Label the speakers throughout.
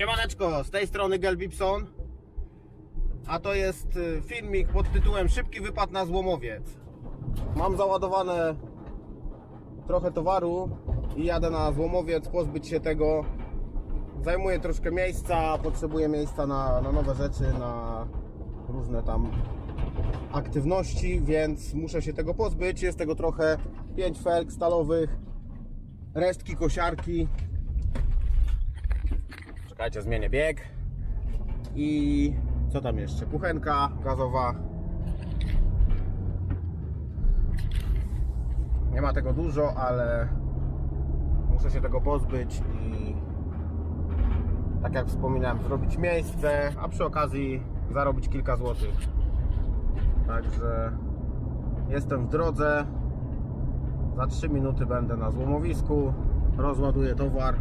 Speaker 1: Siemaneczko, z tej strony Gel Bibson. A to jest y, filmik pod tytułem Szybki wypad na złomowiec. Mam załadowane trochę towaru i jadę na złomowiec pozbyć się tego. Zajmuje troszkę miejsca, potrzebuję miejsca na, na nowe rzeczy, na różne tam aktywności, więc muszę się tego pozbyć. Jest tego trochę. 5 felg stalowych, resztki kosiarki, Czekajcie, zmienię bieg. I co tam jeszcze? Kuchenka gazowa. Nie ma tego dużo, ale muszę się tego pozbyć i tak jak wspominałem, zrobić miejsce, a przy okazji zarobić kilka złotych. Także jestem w drodze. Za 3 minuty będę na złomowisku. Rozładuję towar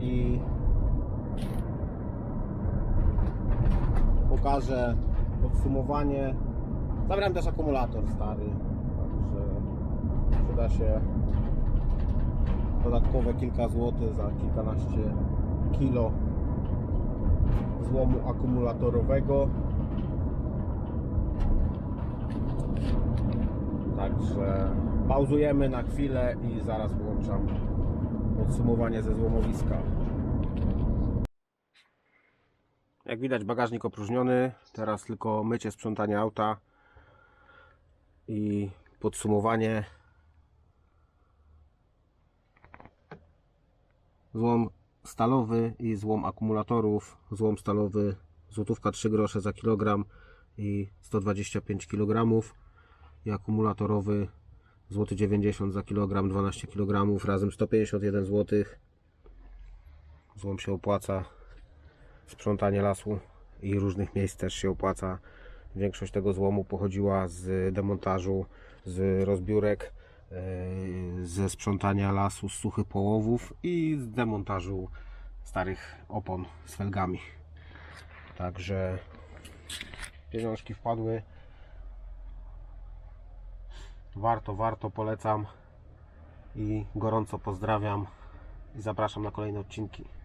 Speaker 1: i pokażę podsumowanie. Zabrałem też akumulator stary, także przyda się dodatkowe kilka złotych za kilkanaście kilo złomu akumulatorowego. Także pauzujemy na chwilę i zaraz włączam podsumowanie ze złomowiska. Jak widać bagażnik opróżniony, teraz tylko mycie, sprzątanie auta i podsumowanie. Złom stalowy i złom akumulatorów. Złom stalowy złotówka 3 grosze za kilogram i 125 kg i akumulatorowy złoty 90 za kilogram, 12 kg razem 151 zł. Złom się opłaca sprzątanie lasu i różnych miejsc też się opłaca. Większość tego złomu pochodziła z demontażu, z rozbiórek, yy, ze sprzątania lasu z suchych połowów i z demontażu starych opon z felgami. Także pieniążki wpadły. Warto, warto, polecam i gorąco pozdrawiam i zapraszam na kolejne odcinki.